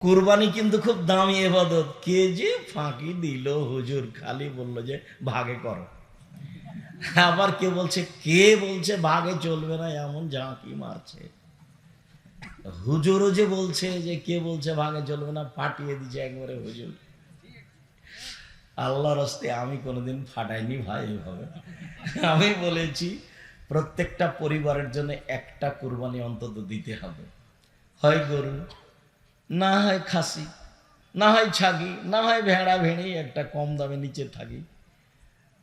কুরবানি কিন্তু খুব দামি এবাদত। কে যে ফাঁকি দিল? হুজুর খালি বলল যে, ভাগে করো। আবার কে বলছে কে বলছে, ভাগে চলবে না, এমন ঝাঁকি মারছে। হুজুরও যে বলছে যে, কে বলছে, ভাগে চলবে না? ফাটিয়ে দিচ্ছে একবারে হুজুর। আল্লাহর হস্তে আমি কোনোদিন ফাটাইনি ভাই এইভাবে আমি বলেছি, প্রত্যেকটা পরিবারের জন্য একটা কুরবানি অন্তত দিতে হবে। হয় গরু। না হয় খাসি, না হয় ছাগি, না হয় ভেড়া ভেড়ি, একটা কম দামে নিচে থাকি।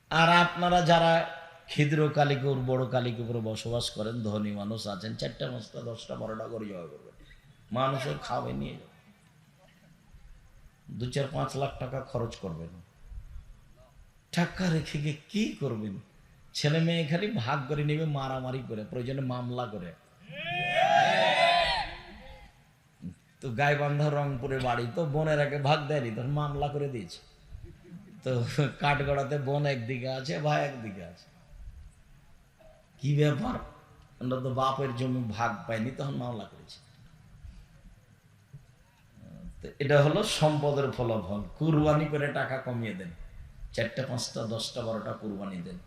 আর আপনারা যারা ক্ষুদ্র কালিকুর, বড় কালিকুপুরে বসবাস করেন, ধনী মানুষ আছেন, চারটা পাঁচটা দশটা, বারোটা করে জয় করবেন। মানুষের খাবে, নিয়ে দু চার পাঁচ লাখ টাকা খরচ করবেন। টাকা রেখে গিয়ে কি করবেন? ছেলে মেয়ে খালি ভাগ করে নেবে, মারামারি করে, প্রয়োজনে মামলা করে। তো গাইবান্ধা রংপুরে বাড়ি, তো বোনের আগে ভাগ দেয়নি তখন মামলা করে দিয়েছে। তো কাঠগড়াতে বোন একদিকে আছে, ভাই একদিকে আছে। কি ব্যাপার? আমরা তো বাপের জমি ভাগ পাইনি, তখন মামলা করেছে। এটা হলো সম্পদের ফলাফল। কুরবানি করে টাকা কমিয়ে দেন। চারটা, পাঁচটা, দশটা, বারোটা কুরবানি দেন।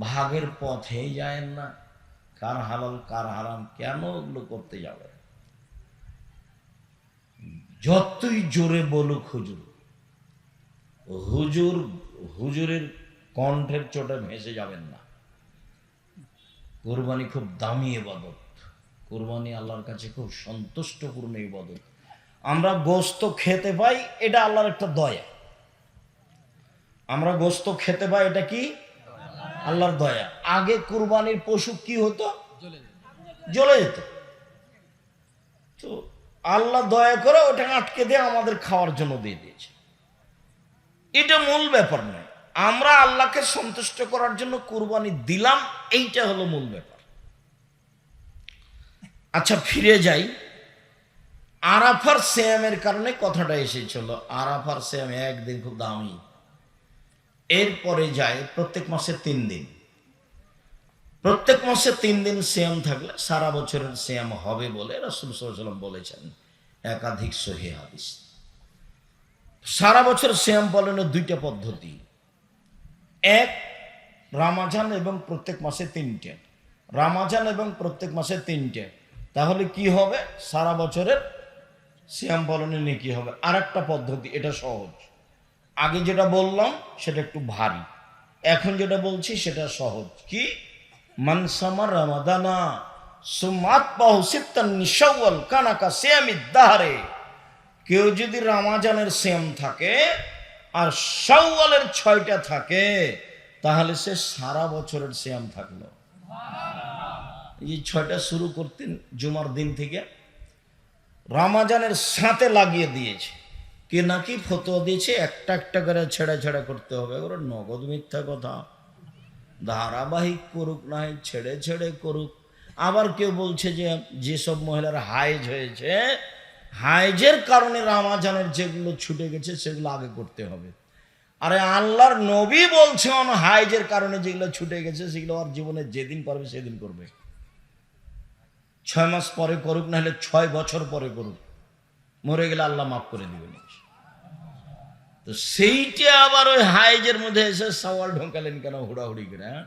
ভাগের পথেই যায় না। কার হালাল, কার হারাম, কেন ওগুলো করতে যাবে যতই জোরে বলুক হুজুর হুজুর হুজুরের কণ্ঠের চোটে ভেসে যাবেন না। কোরবানি খুব দামি এবাদত কোরবানি আল্লাহর কাছে খুব সন্তুষ্টপূর্ণ ইবাদত। আমরা গোস্ত খেতে পাই এটা আল্লাহর একটা দয়া। আমরা গোস্ত খেতে পাই এটা কি? আল্লাহর দয়া। আগে কুরবানির পশু কি হতো? জ্বলে যেত। আল্লাহ দয়া করে ওটা আটকে দিয়ে আমাদের খাওয়ার জন্য দিয়ে দিয়েছে। এটা মূল ব্যাপার নয়। আমরা আল্লাহকে সন্তুষ্ট করার জন্য কুরবানি দিলাম, এইটা হলো মূল ব্যাপার। আচ্ছা ফিরে যাই। আরাফার শ্যামের কারণে কথাটা এসেছিল। আরাফার শ্যাম একদিন খুব দামি। এরপরে যায় প্রত্যেক মাসে তিন দিন। প্রত্যেক মাসে তিন দিন শ্যাম থাকলে সারা বছরের শ্যাম হবে বলে রসুল সাল্লাম বলেছেন। একাধিক সহি হাদিস। সারা বছর শ্যাম পালনের দুইটা পদ্ধতি। এক, রামাজান এবং প্রত্যেক মাসে তিনটে। রামাজান এবং প্রত্যেক মাসে তিনটে। তাহলে কি হবে? সারা বছরের শ্যাম পালনে নেকি হবে। আর একটা পদ্ধতি, এটা সহজ। আগে যেটা বললাম, সেটা একটু ভারী। এখন যেটা বলছি, সেটা সহজ। কি? মানসামা রামাদানা সুমাত বাহুসিত্তান নিশাওয়াল কানাকা কেউ যদি রামাজানের শ্যাম থাকে, আর শাওয়ালের ছয়টা থাকে, তাহলে সে সারা বছরের শ্যাম থাকল। এই ছয়টা শুরু করতেন জুমার দিন থেকে রামাজানের সাথে লাগিয়ে দিয়েছে। কে নাকি ফটো দিয়েছে, একটা একটা করে ছেড়া ছেড়া করতে হবে। ওরা নগদ মিথ্যা কথা। ধারাবাহিক করুক না হয় ছেড়ে ছেড়ে করুক। আবার কেউ বলছে যে, যেসব মহিলার হাইজ হয়েছে হাইজের কারণে রামাজানের যেগুলো ছুটে গেছে, সেগুলো আগে করতে হবে। আরে আল্লাহর নবী বলছেন হাইজের কারণে যেগুলো ছুটে গেছে, সেগুলো আর জীবনে যেদিন পারবে, সেদিন করবে। ছয় মাস পরে করুক না হলে ছয় বছর পরে করুক। মরে গেলে আল্লাহ মাফ করে দিবেন। তো সেইটা আবার ওই হাইজের মধ্যে এসে সওয়াল ঢোকালেন কেন হুড়াহুড়ি করে হ্যাঁ?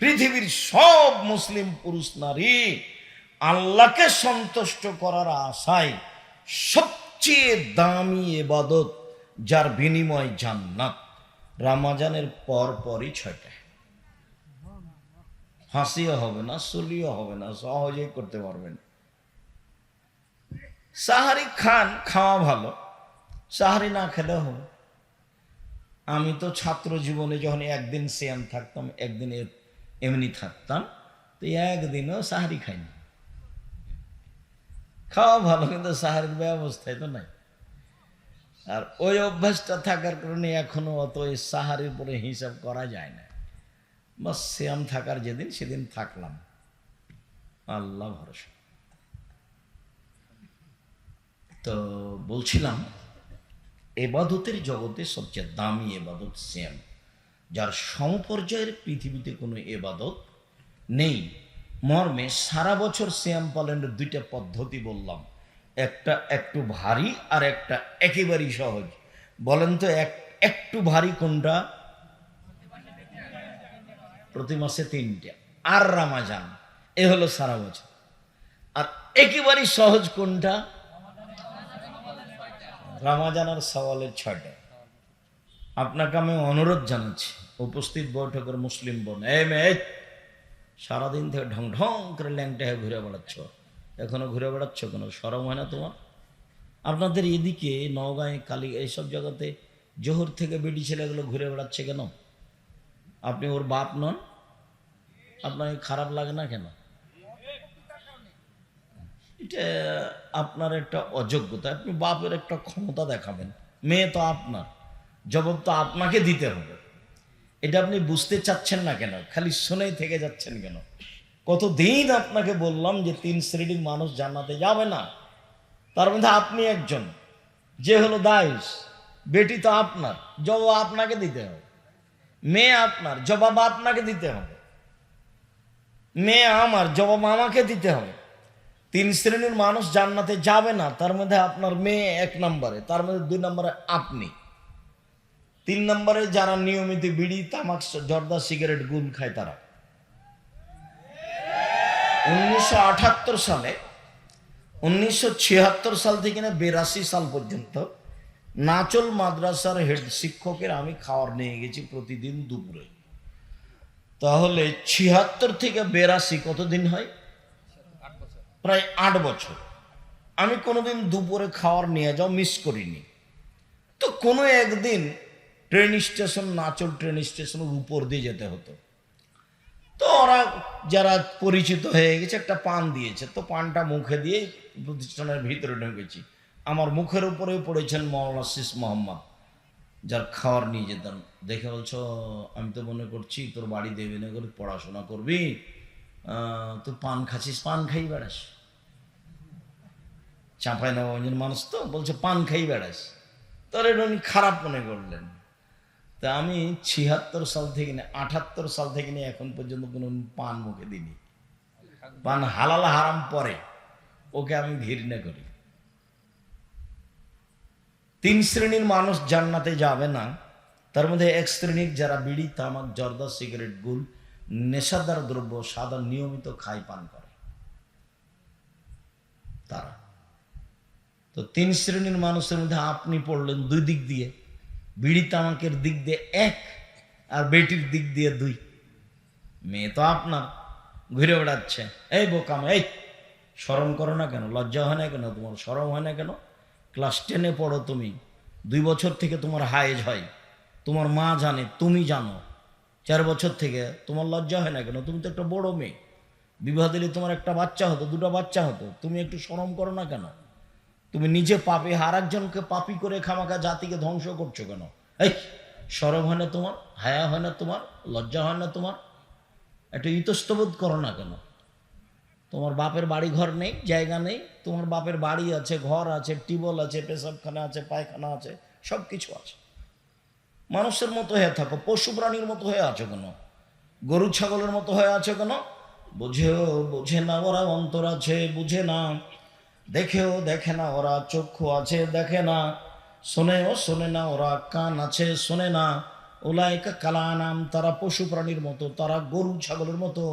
পৃথিবীর সব মুসলিম পুরুষ নারী আল্লাহকে সন্তুষ্ট করার আশায় সবচেয়ে দামি এবাদত যার বিনিময় জান্নাত। রামাজানের পর পরই ছয়টা। ফাঁসিও হবে না, সুলিও হবে না, সহজেই করতে পারবেন। সাহারি খান খাওয়া ভালো, সাহারি না খেলেও হবে। আমি তো ছাত্র জীবনে যখন একদিন সিয়াম থাকতাম, একদিন এমনি থাকতাম, তো একদিনও সাহারি খাইনি। খাওয়া ভালো, কিন্তু সাহারির ব্যবস্থায় তো নাই। আর ওই অভ্যাসটা থাকার কারণে এখনও অত ওই সাহারির উপরে হিসাব করা যায় না। বা শ্যাম থাকার যেদিন, সেদিন থাকলাম। আল্লাহ ভরসা। তো বলছিলাম, এবাদতের জগতে সবচেয়ে দামি এবাদত শ্যাম। যার সমপর্যায়ের পৃথিবীতে কোনো এবাদত নেই। মর্মে সারা বছর শ্যাম পালনের দুইটা পদ্ধতি বললাম। একটা একটু ভারী আর একটা একেবারেই সহজ। বলেন তো এক, একটু ভারী কোনটা? প্রতি মাসে তিনটা। আর রামাজান, এ হলো সারা বছর। আর একেবারেই সহজ কোনটা? রামাজান আর সওয়ালের ছয়টা আপনাকে আমি অনুরোধ জানাচ্ছি, উপস্থিত বৈঠকের মুসলিম বোন এ মেয়ে, সারাদিন থেকে ঢং ঢং করে ল্যাংটা হয়ে ঘুরে বেড়াচ্ছ। এখনও ঘুরে বেড়াচ্ছ কোনো সরম হয় না তোমার? আপনাদের এদিকে নওগাঁয়, কালী, এইসব জায়গাতে জোহর থেকে বেডি ছেলেগুলো ঘুরে বেড়াচ্ছে কেন? আপনি ওর বাপ নন? আপনার খারাপ লাগে না কেন? এটা আপনার একটা অযোগ্যতা, আপনি বাপের একটা ক্ষমতা দেখাবেন। মেয়ে তো আপনার, জবাব তো আপনাকে দিতে হবে। এটা আপনি বুঝতে চাচ্ছেন না কেন? খালি শুনেই থেকে যাচ্ছেন কেন? কতদিন আপনাকে বললাম যে তিন শ্রেণির মানুষ জান্নাতে যাবে না? তার মধ্যে আপনি একজন, যে হলো দায়ুস বেটি তো আপনার, জবাব আপনাকে দিতে হবে। মেয়ে আপনার, জবাব আপনাকে দিতে হবে। মেয়ে আমার, জবাব আমাকে দিতে হবে। তিন শ্রেণির মানুষ জান্নাতে যাবে না, তার মধ্যে আপনার মেয়ে এক নম্বরে, তার মধ্যে দুই নম্বরে আপনি। তিন নম্বরে যারা নিয়মিত বিড়ি, তামাক, জর্দা, সিগারেট গুল খায় তারা। উনিশশো সালে, উনিশশো ছিয়াত্তর সাল থেকে না বেরাশি সাল পর্যন্ত নাচল মাদ্রাসার হেড শিক্ষকের আমি খাওয়ার নিয়ে গেছি প্রতিদিন দুপুরে। তাহলে ছিয়াত্তর থেকে বেরাশি কতদিন হয়? প্রায় আট বছর। আমি কোনোদিন দুপুরে খাওয়ার নিয়ে যাও মিস করিনি। তো কোনো একদিন ট্রেন স্টেশন নাচল ট্রেন স্টেশনের উপর দিয়ে যেতে হতো। তো ওরা যারা পরিচিত হয়ে গেছে, একটা পান দিয়েছে। তো পানটা মুখে দিয়ে প্রতিষ্ঠানের ভিতরে ঢুকেছি। আমার মুখের উপরে পড়েছেন মৌলানা শিস মোহাম্মদ, যার খাওয়ার নিয়ে যেতাম। দেখে বলছো, আমি তো মনে করছি তোর বাড়ি দেবে না করে পড়াশোনা করবি? তুই পান খাচ্ছিস, পান খাই বেড়াস। চাঁপাই নবাঞ্জন মানুষ তো, বলছে পান খাই বেড়াস। তোর এটা উনি খারাপ মনে করলেন। তা আমি ছিয়াত্তর সাল থেকে নিয়ে আঠাত্তর সাল থেকে নিয়ে এখন পর্যন্ত কোনো পান মুখে দিইনি। পান হালাল হারাম পরে, ওকে আমি ঘৃণা করি। তিন শ্রেণির মানুষ জান্নাতে যাবে না। তার মধ্যে এক শ্রেণির যারা বিড়ি, তামাক, জর্দা, সিগারেট, গুল নেশাদার দ্রব্য সাদা নিয়মিত খাই পান করে। তারা। তো তিন শ্রেণির মানুষের মধ্যে আপনি পড়লেন দুই দিক দিয়ে, বিড়ি তামাকের দিক দিয়ে এক আর বেটির দিক দিয়ে দুই। মেয়ে তো আপনার, ঘুরে বেড়াচ্ছে। এই বোকাম এই সরম করো না কেন? লজ্জা হয় না কেন? তোমার সরম হয় না কেন? ক্লাস টেনে পড়ো তুমি। দুই বছর থেকে তোমার হায়েজ হয়। তোমার মা জানে, তুমি জানো। চার বছর থেকে তোমার লজ্জা হয় না কেন? তুমি তো একটা বড় মেয়ে। বিবাহ দিলে তোমার একটা বাচ্চা হতো, দুটো বাচ্চা হতো। তুমি একটু সরম করো না কেন? তুমি নিজে পাপে আর একজনকে পাপি করে খামাখা জাতিকে ধ্বংস করছ কেন? এই সরম হয় না তোমার? হায়া হয় না তোমার? লজ্জা হয় না তোমার? একটু ইতস্তবোধ করো না কেন? তোমার বাপের বাড়ি ঘর নেই, জায়গা নেই। তোমার বাপের বাড়ি আছে, ঘর আছে টিবল আছে, পেশাবখানা আছে, পায়খানা আছে সব কিছু আছে। মানুষের মতো হয়ে থাকো, পশু প্রাণীর মতো হয়ে আছো কেন? গরু, ছাগলের মতো হয়ে আছো কেন? বুঝেও বুঝে না ওরা অন্তর আছে, বুঝে না। দেখেও দেখে না ওরা চক্ষু আছে, দেখে না। শোনেও শোনে না ওরা কান আছে, শোনে না। ওলাইকা কালা নাম তারা পশু প্রাণীর মতো, তারা গরু, ছাগলের মতো,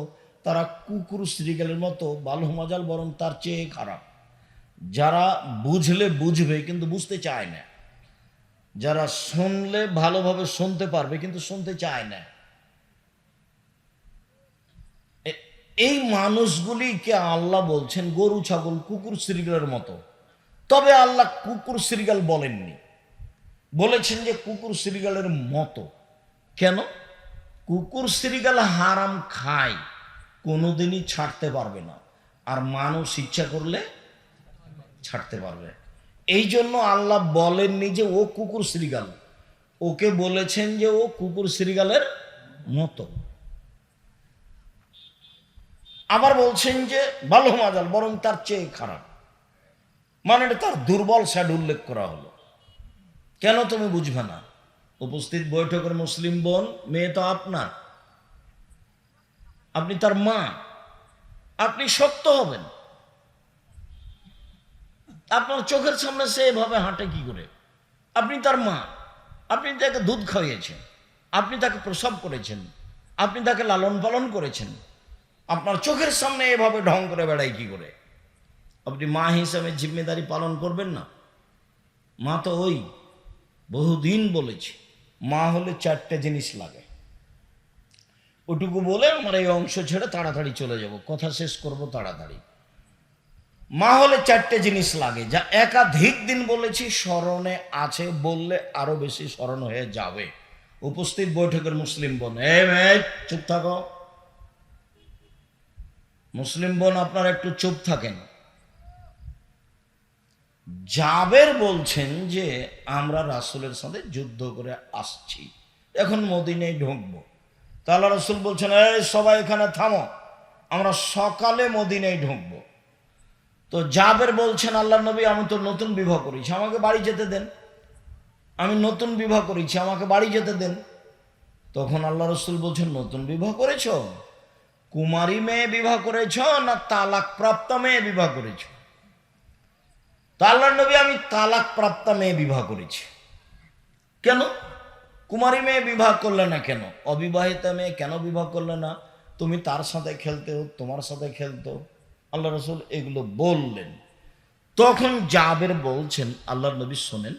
তারা কুকুর শ্রীগালের মতো বালু বরং তার চেয়ে খারাপ। যারা বুঝলে বুঝবে, কিন্তু বুঝতে চায় না। যারা শুনলে ভালোভাবে শুনতে পারবে, কিন্তু শুনতে চায় না। এই মানুষগুলিকে আল্লাহ বলছেন, গরু, ছাগল, কুকুর শ্রীগালের মতো। তবে আল্লাহ কুকুর শ্রীগাল বলেননি। বলেছেন যে কুকুর শ্রীগালের মতো। কেন? কুকুর শ্রীগাল হারাম খায়, কোনোদিনই ছাড়তে পারবে না। আর মানুষ ইচ্ছা করলে ছাড়তে পারবে। এই জন্য আল্লাহ বলেননি যে ও কুকুর শ্রীগাল। ওকে বলেছেন যে ও কুকুর শ্রীগালের মতো। আবার বলছেন যে ভালো মাজাল, বরং তার চেয়ে খারাপ। মানে তার দুর্বল স্যাড উল্লেখ করা হলো। কেন তুমি বুঝবে না? উপস্থিত বৈঠকের মুসলিম বোন, মেয়ে তো আপনার। আপনি তার মা। আপনি শক্ত হবেন। আপনার চোখের সামনে সে এভাবে হাঁটে কি করে? আপনি তার মা, আপনি তাকে দুধ খাইয়েছেন, আপনি তাকে প্রসব করেছেন, আপনি তাকে লালন পালন করেছেন, আপনার চোখের সামনে এভাবে ঢং করে বেড়াই কি করে? আপনি মা হিসাবে জিম্মেদারি পালন করবেন না। মা তো ওই বহুদিন বলেছি, মা হলে চারটে জিনিস লাগে। ওটুকু বলে আমার এই অংশ ছেড়ে তাড়াতাড়ি চলে যাব। কথা শেষ করব তাড়াতাড়ি। মা হলে চারটে জিনিস লাগে, যা একাধিক দিন বলেছি, স্মরণে আছে বললে আরও বেশি স্মরণ হয়ে যাবে। উপস্থিত বৈঠকের মুসলিম বোন, এ মেয়ে, চুপ থাকো। মুসলিম বোন, আপনারা একটু চুপ থাকেন। জাবের বলছেন যে, আমরা রাসুলের সাথে যুদ্ধ করে আসছি, এখন মদিনায় ঢুকবো। তাহলে রাসুল বলছেন, এই সবাই এখানে থামো, আমরা সকালে মদিনায় ঢুকবো। তো জাবের বলছেন আল্লাহ নবী, আমি তো নতুন বিবাহ করেছি, আমাকে বাড়ি যেতে দেন। আমি নতুন বিবাহ করেছি, আমাকে বাড়ি যেতে দেন। তখন আল্লাহ রসুল বলছেন, নতুন বিবাহ করেছ? কুমারী মেয়ে বিবাহ করেছ না তালাক প্রাপ্ত মেয়ে বিবাহ করেছ? তো নবী, আমি তালাক প্রাপ্ত মেয়ে বিবাহ করেছি। কেন? কুমারী মেয়ে বিবাহ করলে না কেন? অবিবাহিতা মেয়ে কেন বিবাহ করলে না? তুমি তার সাথে খেলতেও তোমার সাথে খেলতো। আল্লাহ রসুল এগুলো বললেন। তখন জাবের বলছেন আল্লাহ নবী শোনেন,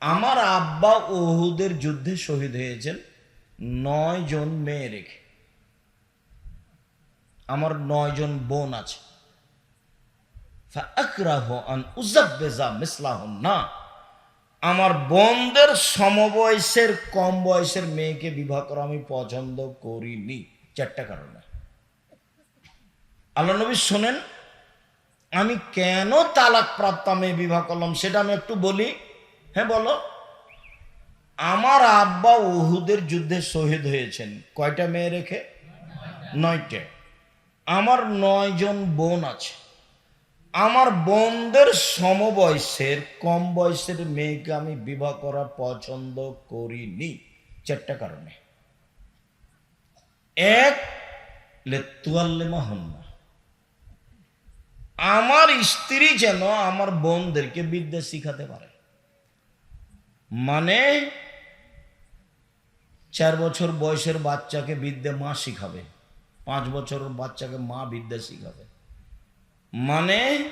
আমার আব্বা ওহুদের যুদ্ধে শহীদ হয়েছেন, নয় জন মেয়ে রেখে। আমার নয় জন বোন আছে। না, আমার বোনদের সমবয়সের কম বয়সের মেয়েকে বিবাহ করা আমি পছন্দ করিনি। চারটা কারণ। আল্লাহ নবী শোনেন, আমি কেন তালাক প্রাপ্ত মেয়ে বিবাহ করলাম সেটা আমি একটু বলি। হ্যাঁ বলো। আমার আব্বা ওহুদের যুদ্ধে শহীদ হয়েছেন। কয়টা মেয়ে রেখে? নয়টা। আমার নয় জন বোন আছে। আমার বোনদের সমবয়সের, কম বয়সের মেয়েকে আমি বিবাহ করা পছন্দ করিনি। চারটা কারণে। এক লেতুয়াল্লেমা হন না আমার স্ত্রী যেন আমার বোনদেরকে বিদ্যা শিখাতে পারে। মানে চার বছর বয়সের বাচ্চাকে বিদ্যা মা শিখাবে, পাঁচ বছরের বাচ্চাকে মা বিদ্যা শিখাবে। মানে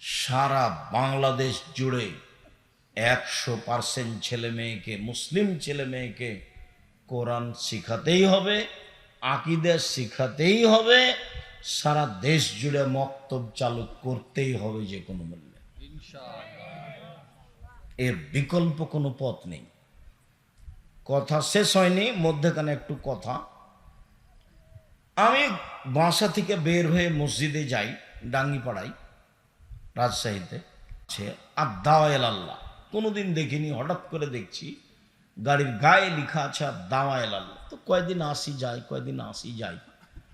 সারা বাংলাদেশ জুড়ে একশো পার্সেন্ট ছেলে মেয়েকে, মুসলিম ছেলে মেয়েকে কোরআন শিখাতেই হবে, আকিদে শিখাতেই হবে সারা দেশ জুড়ে মক্তব চালু করতেই হবে যে কোনো মূল্যে। এর বিকল্প কোনো পথ নেই। কথা শেষ হয়নি মধ্যেখানে একটু কথা। আমি বাসা থেকে বের হয়ে মসজিদে যাই ডাঙ্গিপাড়ায় রাজশাহীতে। সে আর দাওয়াল আল্লাহ কোনোদিন দেখিনি হঠাৎ করে দেখছি গাড়ির গায়ে লেখা আছে আর দাওয়াল আল্লাহ তো কয়দিন আসি যাই কয়দিন আসি যাই।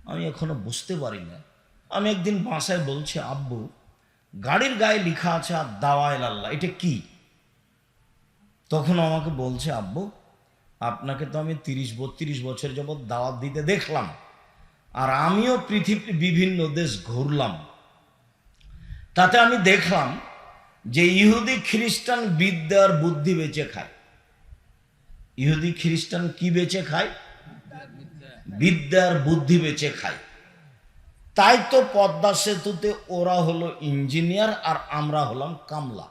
আমি এখনও বুঝতে পারি না আমি একদিন বাসায় বলছি, আব্বু, গাড়ির গায়ে লেখা আছে, আর দাওয়াল আল্লাহ এটা কি? তখন আমাকে বলছে, আব্বু, আপনাকে তো আমি তিরিশ, বত্রিশ বছর যাবৎ দাওয়াত দিতে দেখলাম, আর আমিও পৃথিবীর বিভিন্ন দেশ ঘুরলাম। তাতে আমি দেখলাম যে ইহুদি খ্রিস্টান বিদ্যার বুদ্ধি বেঁচে খায়। ইহুদি খ্রিস্টান কি বেঁচে খায়? বিদ্যার বুদ্ধি বেঁচে খায়। তাই তো পদ্মা সেতুতে ওরা হলো ইঞ্জিনিয়ার আর আমরা হলাম কামলা।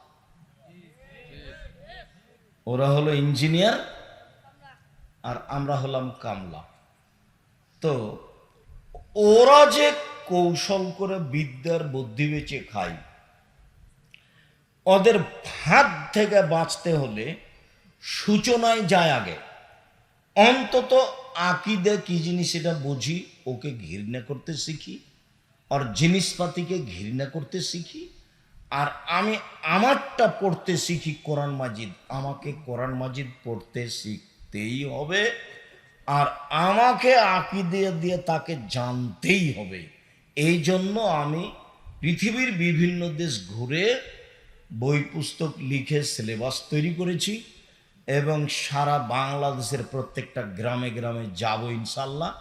ওরা হলো ইঞ্জিনিয়ার আর আমরা হলাম কামলা। তো ওরা যে কৌশল করে বিদ্যার বুদ্ধি বেঁচে খায়, ওদের ভাত থেকে বাঁচতে হলে সূচনায় যায় আগে। অন্তত আকিদে কি জিনিস এটা বুঝি, ওকে ঘৃণা করতে শিখি, আর জিনিসপাতিকে ঘৃণা করতে শিখি, আর আমি আমারটা পড়তে শিখি কোরআন মাজিদ, আমাকে কোরআন মাজিদ পড়তে শিখতেই হবে, আর আমাকে আঁকি দিয়ে দিয়ে তাকে জানতেই হবে। এই জন্য আমি পৃথিবীর বিভিন্ন দেশ ঘুরে বই পুস্তক লিখে সিলেবাস তৈরি করেছি। এবং সারা বাংলাদেশের প্রত্যেকটা গ্রামে গ্রামে যাব ইনশাল্লাহ।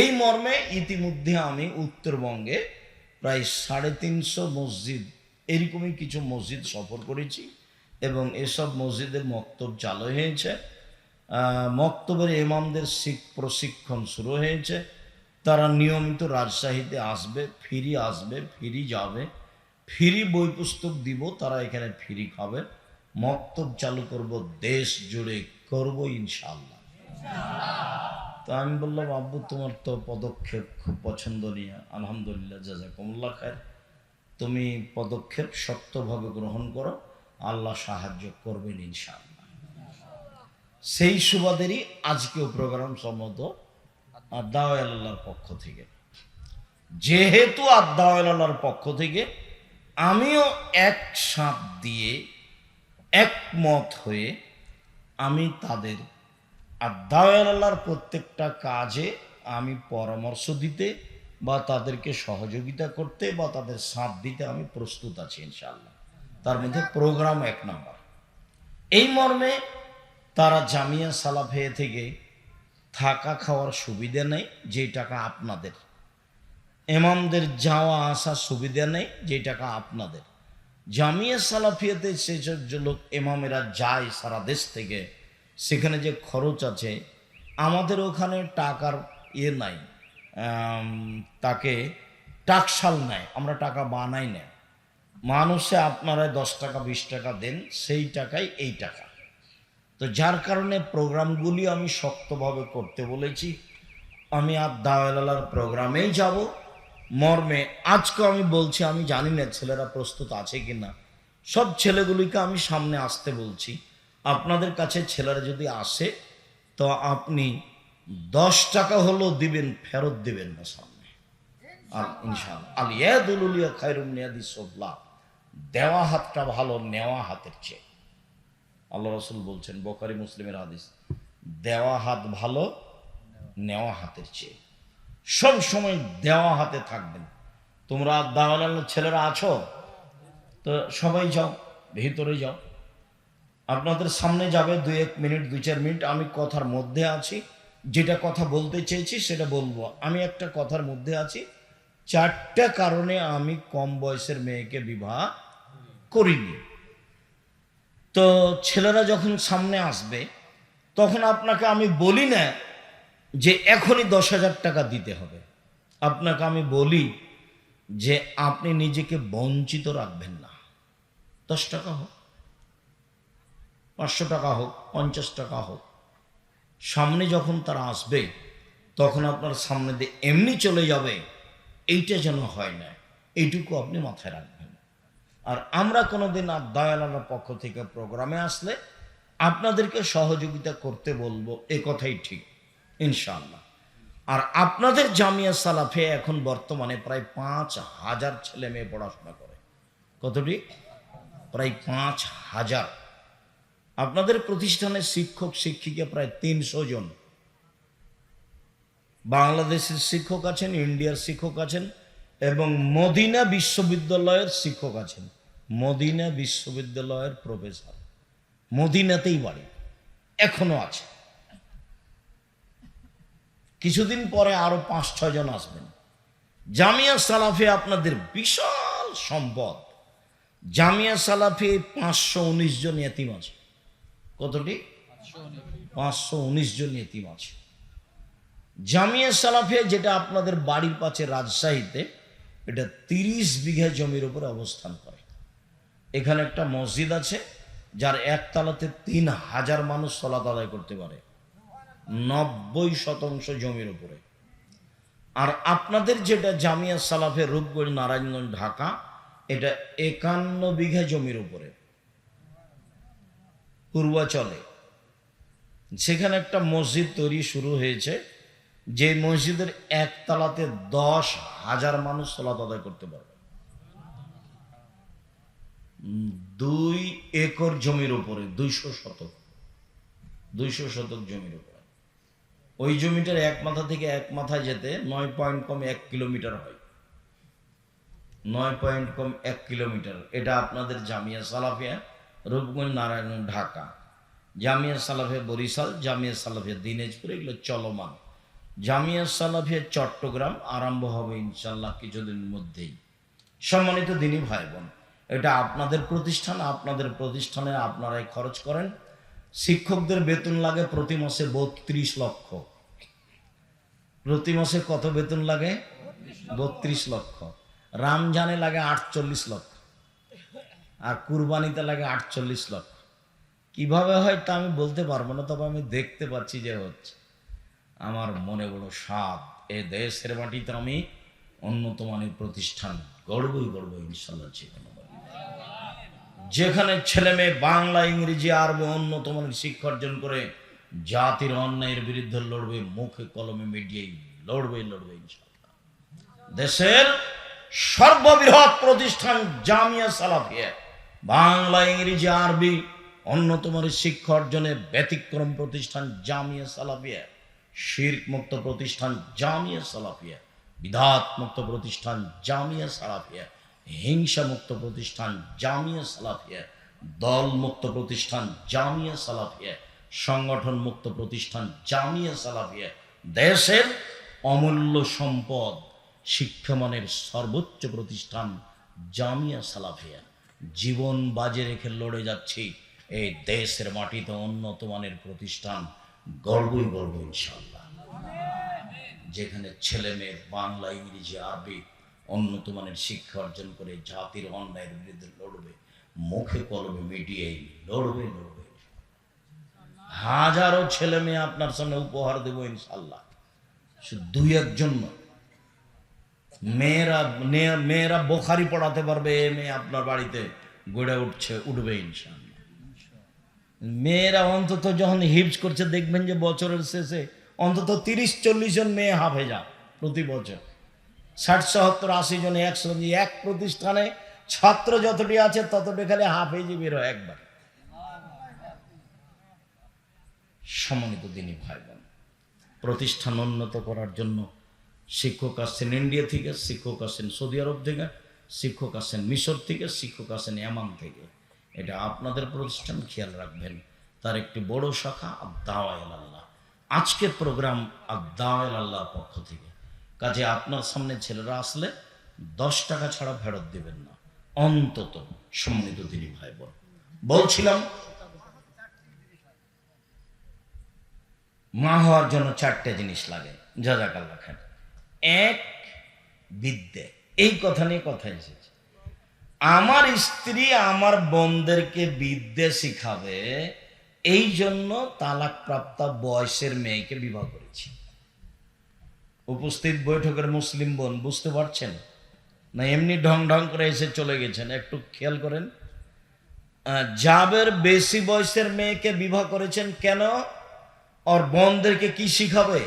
এই মর্মে ইতিমধ্যে আমি উত্তরবঙ্গে প্রায় সাড়ে তিনশো মসজিদ, এরকমই কিছু মসজিদ সফর করেছি এবং এসব মসজিদে মক্তব চালু হয়েছে। মক্তবের ইমামদের শিখ প্রশিক্ষণ শুরু হয়েছে। তারা নিয়মিত রাজশাহীতে আসবে, ফিরি আসবে, ফিরি যাবে। ফিরি বই পুস্তক দিব, তারা এখানে ফিরি খাবে। মক্তব চালু করব, দেশ জুড়ে করব ইনশাল্লাহ তো আমি বললাম, আব্বু, তোমার তো পদক্ষেপ খুব পছন্দনীয়। আলহামদুলিল্লাহ, জাজাকুমুল্লাহ খায় তুমি পদক্ষেপ শক্তভাবে গ্রহণ করো, আল্লাহ সাহায্য করবেন ইনশাআল্লাহ। সেই সুবাদেরই আজকেও প্রোগ্রাম সম্মত আল্লাহর পক্ষ থেকে। যেহেতু আল্লাহর পক্ষ থেকে, আমিও এক সাপ দিয়ে একমত হয়ে আমি তাদের আল্লাহর প্রত্যেকটা কাজে আমি পরামর্শ দিতে বা তাদেরকে সহযোগিতা করতে বা তাদের সাথ দিতে আমি প্রস্তুত আছি ইনশাআল্লাহ। তার মধ্যে প্রোগ্রাম এক নম্বর। এই মর্মে তারা জামিয়া সালাফে থেকে থাকা খাওয়ার সুবিধা নেই যে টাকা আপনাদের। এমামদের যাওয়া আসা সুবিধা নেই যে টাকা আপনাদের। জামিয়া সালাফিয়াতে সেসব যে লোক এমামেরা যায় সারা দেশ থেকে, সেখানে যে খরচ আছে, আমাদের ওখানে টাকার ইয়ে নাই তাকে টাকশাল নেয় আমরা টাকা বানাই না। মানুষে আপনারা দশ টাকা, বিশ টাকা দেন, সেই টাকাই এই টাকা। তো যার কারণে প্রোগ্রামগুলি আমি শক্তভাবে করতে বলেছি। আমি আর দাওয়ালার প্রোগ্রামেই যাব। মর্মে আজকে আমি বলছি, আমি জানি না ছেলেরা প্রস্তুত আছে কি না সব ছেলেগুলিকে আমি সামনে আসতে বলছি। আপনাদের কাছে ছেলেরা যদি আসে, তো আপনি দশ টাকা হলেও দিবেন, ফেরত দিবেন না সামনে। আর ইনশাআল্লাহ আল ইয়াদুলিয়া সবলা। দেওয়া হাতটা ভালো, নেওয়া হাতের চেয়ে। আল্লাহ রসুল বলছেন, বোখারি মুসলিমের হাদিস, দেওয়া হাত ভালো, নেওয়া হাতের চেয়ে। সব সময় দেওয়া হাতে থাকবেন। তোমরা দাওয়াল ছেলেরা আছো? তো সবাই যাও, ভিতরে যাও। আপনাদের সামনে যাবে দুই এক মিনিট, দুই চার মিনিট। আমি কথার মধ্যে আছি। যেটা কথা বলতে চেয়েছি সেটা বলব। আমি একটা কথার মধ্যে আছি। চারটা কারণে আমি কম বয়সের মেয়েকে বিবাহ করিনি। তো ছেলেরা যখন সামনে আসবে, তখন আপনাকে আমি বলি না যে এখনই দশ হাজার টাকা দিতে হবে। আপনাকে আমি বলি যে আপনি নিজেকে বঞ্চিত রাখবেন না। দশ টাকা হোক, পাঁচশো টাকা হোক, পঞ্চাশ টাকা হোক, সামনে যখন তারা আসবে, তখন আপনার সামনে দিয়ে এমনি চলে যাবে, এইটা যেন হয় না। এইটুকু আপনি মাথায় রাখবেন। আর আমরা কোনোদিন আর দয়ালার পক্ষ থেকে প্রোগ্রামে আসলে আপনাদেরকে সহযোগিতা করতে বলব, এ কথাই ঠিক। ইনশাআল্লাহ। আর আপনাদের জামিয়া সালাফে এখন বর্তমানে প্রায় পাঁচ হাজার ছেলে মেয়ে পড়াশোনা করে। কতটি? প্রায় পাঁচ হাজার। আপনাদের প্রতিষ্ঠানের শিক্ষক, শিক্ষিকা প্রায় তিনশো জন। বাংলাদেশের শিক্ষক আছেন, ইন্ডিয়ার শিক্ষক আছেন, এবং মদিনা বিশ্ববিদ্যালয়ের শিক্ষক আছেন। মদিনা বিশ্ববিদ্যালয়ের প্রফেসর। মদিনাতেই বাড়ি, এখনও আছে। কিছুদিন পরে আরও পাঁচ, ছয় জন আসবেন। জামিয়া সালাফে আপনাদের বিশাল সম্পদ। জামিয়া সালাফে পাঁচশো উনিশ জন এতিম আছে। কতটি? পাঁচশো উনিশ জন এতিম আছে। জামিয়া সালাফে যেটা আপনাদের বাড়ির পাশে রাজশাহীতে, এটা তিরিশ বিঘা জমির উপরে অবস্থান করে। এখানে একটা মসজিদ আছে, যার একতলাতে তিন হাজার মানুষ সলাত করতে পারে। নব্বই শতাংশ জমির উপরে। আর আপনাদের যেটা জামিয়া সালাফের রূপগড়, নারায়ণগঞ্জ, ঢাকা, এটা একান্ন বিঘা জমির উপরে। পূর্বাচলে। সেখানে একটা মসজিদ তৈরি শুরু হয়েছে, যে মসজিদের একতলাতে দশ হাজার মানুষ সলাত আদায় করতে পারবে। দুই একর জমির উপরে, দুইশো শতক দুইশো শতক জমির উপরে। ওই জমিটার এক মাথা থেকে এক মাথায় যেতে নয় পয়েন্ট কম এক কিলোমিটার হয়। নয় পয়েন্ট কম এক কিলোমিটার। এটা আপনাদের জামিয়া সালাফিয়া, রূপগঞ্জ নারায়ণ ঢাকা। জামিয়া সালাফিয়া বরিশাল, জামিয়া সালাফিয়া দিনাজপুর, এগুলো চলমান। জামিয়া সালাফিয়া চট্টগ্রাম আরম্ভ হবে ইনশাল্লাহ কিছুদিনের মধ্যেই। সম্মানিত দিনী ভাই বোন এটা আপনাদের প্রতিষ্ঠান, আপনাদের প্রতিষ্ঠানে আপনারাই খরচ করেন। শিক্ষকদের বেতন লাগে প্রতি মাসে বত্রিশ লক্ষ। প্রতি মাসে কত বেতন লাগে? বত্রিশ লক্ষ। রামজানে লাগে আটচল্লিশ লক্ষ। আর কুরবানিতে লাগে আটচল্লিশ লক্ষ। কীভাবে হয় তা আমি বলতে পারব না, তবে আমি দেখতে পাচ্ছি যে হচ্ছে, আমার মনে বড় সাপ এ দেশের মাটিতে আমি মানের প্রতিষ্ঠান গর্বই গর্ব ইনশাল্লাহ যেখানে ছেলে মেয়ে বাংলা, ইংরেজি, আরবি মানের শিক্ষা অর্জন করে জাতির অন্যায়ের বিরুদ্ধে লড়বে, মুখে কলমে মিডিয়ায় লড়বে লড়বে ইনশাল্লাহ দেশের সর্ববৃহৎ প্রতিষ্ঠান জামিয়া সালাফিয়া, বাংলা, ইংরেজি, আরবি মানের শিক্ষা অর্জনে ব্যতিক্রম প্রতিষ্ঠান জামিয়া সালাফিয়া, শির্ক মুক্ত প্রতিষ্ঠান জামিয়া সালাফিয়া বিধাত মুক্ত প্রতিষ্ঠান জামিয়া সালাফিয়া, হিংসা মুক্ত প্রতিষ্ঠান জামিয়া সালাফিয়া, দল মুক্ত প্রতিষ্ঠান জামিয়া সালাফিয়া সংগঠন মুক্ত প্রতিষ্ঠান জামিয়া সালাফিয়া, দেশের অমূল্য সম্পদ, শিক্ষামানের সর্বোচ্চ প্রতিষ্ঠান জামিয়া সালাফিয়া। জীবন বাজে রেখে লড়ে যাচ্ছি এই দেশের মাটিতে উন্নত মানের প্রতিষ্ঠান গর্বই গর্ব ইনশাল্লাহ যেখানে ছেলে মেয়ে বাংলা, ইংরেজি, আরবি উন্নত মানের শিক্ষা অর্জন করে জাতির অন্যায়ের বিরুদ্ধে লড়বে, মুখে কলমে মিডিয়ায় লড়বে লড়বে। হাজারো ছেলে মেয়ে আপনার সামনে উপহার দেব ইনশাল্লাহ দুই একজন মেয়েরা মেয়েরা বোখারি পড়াতে পারবে, এ মেয়ে আপনার বাড়িতে গড়ে উঠছে, উঠবে ইনশাল্লাহ মেয়েরা অন্তত যখন হিপস করছে, দেখবেন যে বছরের শেষে অন্তত তিরিশ চল্লিশ জন মেয়ে হাফেজা প্রতি বছর। ষাট, সত্তর, আশি জন একশো এক প্রতিষ্ঠানে, ছাত্র যতটি আছে ততটি খালি হাফেজি বের একবার। সম্মানিত দিনী ভাই বোন প্রতিষ্ঠান উন্নত করার জন্য শিক্ষক আসছেন ইন্ডিয়া থেকে, শিক্ষক আসছেন সৌদি আরব থেকে, শিক্ষক আসছেন মিশর থেকে, শিক্ষক আসছেন এমান থেকে। এটা আপনাদের প্রতিষ্ঠান, খেয়াল রাখবেন। তার একটি বড় শাখা আদাওয়াল আল্লাহ। আজকের প্রোগ্রাম আদাওয়াল আল্লাহর পক্ষ থেকে। কাজে আপনার সামনে ছেলেরা আসলে দশ টাকা ছাড়া ফেরত দেবেন না। অন্তত সম্মানিত তিনি ভাই বোন বলছিলাম মা হওয়ার জন্য চারটে জিনিস লাগে। জাজাকাল্লা খান। এক, বিদ্যে। এই কথা নিয়ে কথা এসেছে। আমার স্ত্রী আমার বোনদেরকে বিদ্যে শিখাবে, এই জন্য তালাকপ্রাপ্ত বয়সের মেয়েকে বিবাহ করেছি। উপস্থিত বৈঠকের মুসলিম বোন, বুঝতে পারছেন? না, এমনি ঢং ঢং করে এসে চলে গেছেন। একটু খেয়াল করেন। জাবের বেশি বয়সের মেয়েকে বিবাহ করেছেন কেন? ওর বোনদেরকে কি শিখাবে?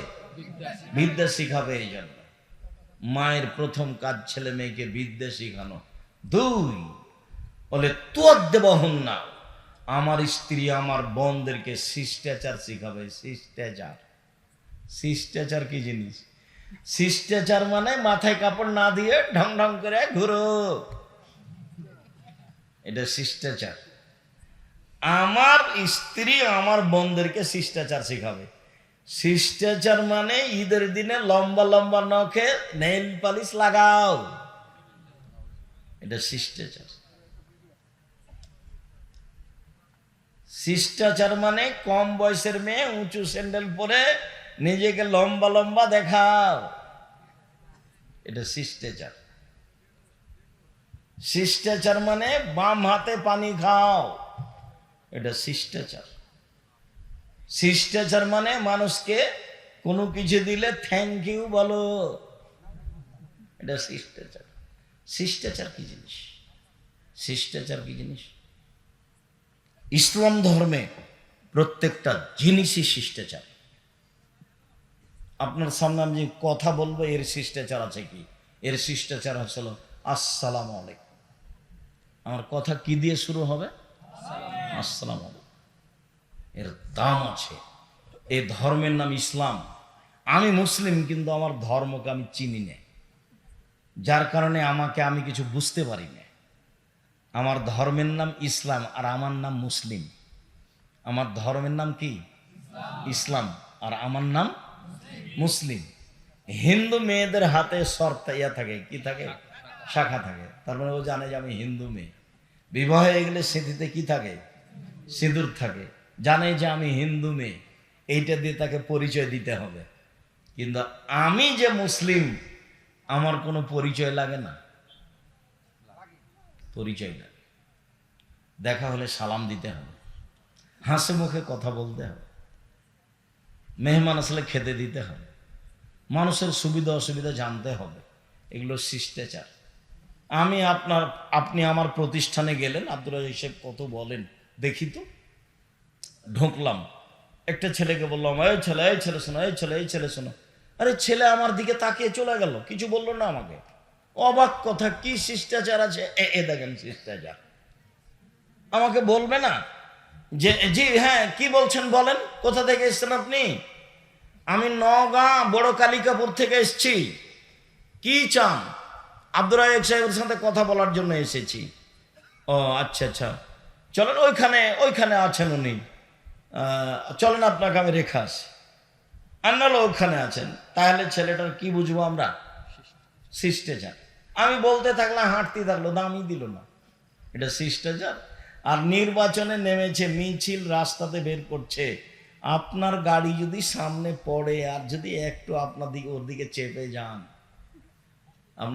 বিদ্যা শিখাবে এই জন্য। মায়ের প্রথম কাজ ছেলে মেয়েকে বিদ্যা শিখানো। দুই, বলে, তোর দেবহন না। আমার স্ত্রী আমার বোনদেরকে শিষ্টাচার শিখাবে। শিষ্টাচার। শিষ্টাচার কি জিনিস? শিষ্টাচার মানে মাথায় কাপড় না দিয়ে ঢং ঢং করে ঘুরো। এটা শিষ্টাচার। আমার স্ত্রী আমার বোনদেরকে শিষ্টাচার শিখাবে। শিষ্টাচার মানে ঈদের দিনে লম্বা লম্বা নখে নেইল পালিশ লাগাও। এটা শিষ্টাচার। শিষ্টাচার মানে কম বয়সের মেয়ে উঁচু স্যান্ডেল পরে নিজেকে লম্বা লম্বা দেখাও। এটা শিষ্টাচার। শিষ্টাচার মানে বাম হাতে পানি খাও। এটা শিষ্টাচার। শিষ্টাচার মানে মানুষকে কোনো কিছু দিলে থ্যাংক ইউ বলো। এটা শিষ্টাচার। শিষ্টাচার কি জিনিস? শিষ্টাচার কি জিনিস? ইসলাম ধর্মে প্রত্যেকটা জিনিসই শিষ্টাচার। আপনার সামনে আমি কথা বলব, এর শিষ্টাচার আছে কি? এর শিষ্টাচার হচ্ছিল আসসালাম আলাইকুম। আমার কথা কি দিয়ে শুরু হবে? এর দাম আছে। এই ধর্মের নাম ইসলাম। আমি মুসলিম, কিন্তু আমার ধর্মকে আমি চিনি না। যার কারণে আমাকে আমি কিছু বুঝতে পারি না। আমার ধর্মের নাম ইসলাম আর আমার নাম মুসলিম। আমার ধর্মের নাম কি? ইসলাম। আর আমার নাম মুসলিম। হিন্দু মেয়েদের হাতে সর্তা ইয়া থাকে। কি থাকে? শাখা থাকে। তার মানে ও জানে যে আমি হিন্দু মেয়ে। বিবাহ হয়ে গেলে স্মৃতিতে কি থাকে? সিঁদুর থাকে। জানে যে আমি হিন্দু মেয়ে, এইটা দিয়ে তাকে পরিচয় দিতে হবে। কিন্তু আমি যে মুসলিম, আমার কোনো পরিচয় লাগে না। পরিচয় লাগে দেখা হলে সালাম দিতে হবে। হাসি মুখে কথা বলতে হবে। মেহমান আসলে খেতে দিতে হবে। মানুষের সুবিধা অসুবিধা জানতে হবে। এগুলো শিষ্টাচার। আমি আপনার, আপনি আমার প্রতিষ্ঠানে গেলেন, আব্দুল রাজাক সাহেব কত বলেন, দেখি তো। ঢুকলাম। একটা ছেলেকে বললাম, এই ছেলে এই ছেলে শোনো, এই ছেলে এই ছেলে শোনো। আরে ছেলে আমার দিকে তাকিয়ে চলে গেল, কিছু বলল না আমাকে। অবাক কথা, কি শিষ্টাচার আছে? এ এ দেখেন শিষ্টাচার। আমাকে বলবে না? যে, জি হ্যাঁ কি বলছেন বলেন, কোথা থেকে এসছেন আপনি? আমি নগাঁ বড় কালিকাপুর থেকে এসছি। কি চান? আব্দুর রাজাক সাহেবের সাথে কথা বলার জন্য এসেছি। ও আচ্ছা আচ্ছা। চলেন, ওইখানে ওইখানে আছেন উনি। চলেন আপনাকে আমি রেখে আসি। আর নাহলে ওখানে আছেন। তাহলে ছেলেটার কি বুঝব আমরা? শিষ্টাচার। আমি বলতে থাকলাম হাঁটতে থাকল দামই দিল না। এটা শিষ্টাচার। আর নির্বাচনে নেমেছে, মিছিল রাস্তাতে বের করছে। আপনার গাড়ি যদি সামনে পড়ে আর যদি একটু আপনার দিকে, ওর দিকে চেপে যান আপনার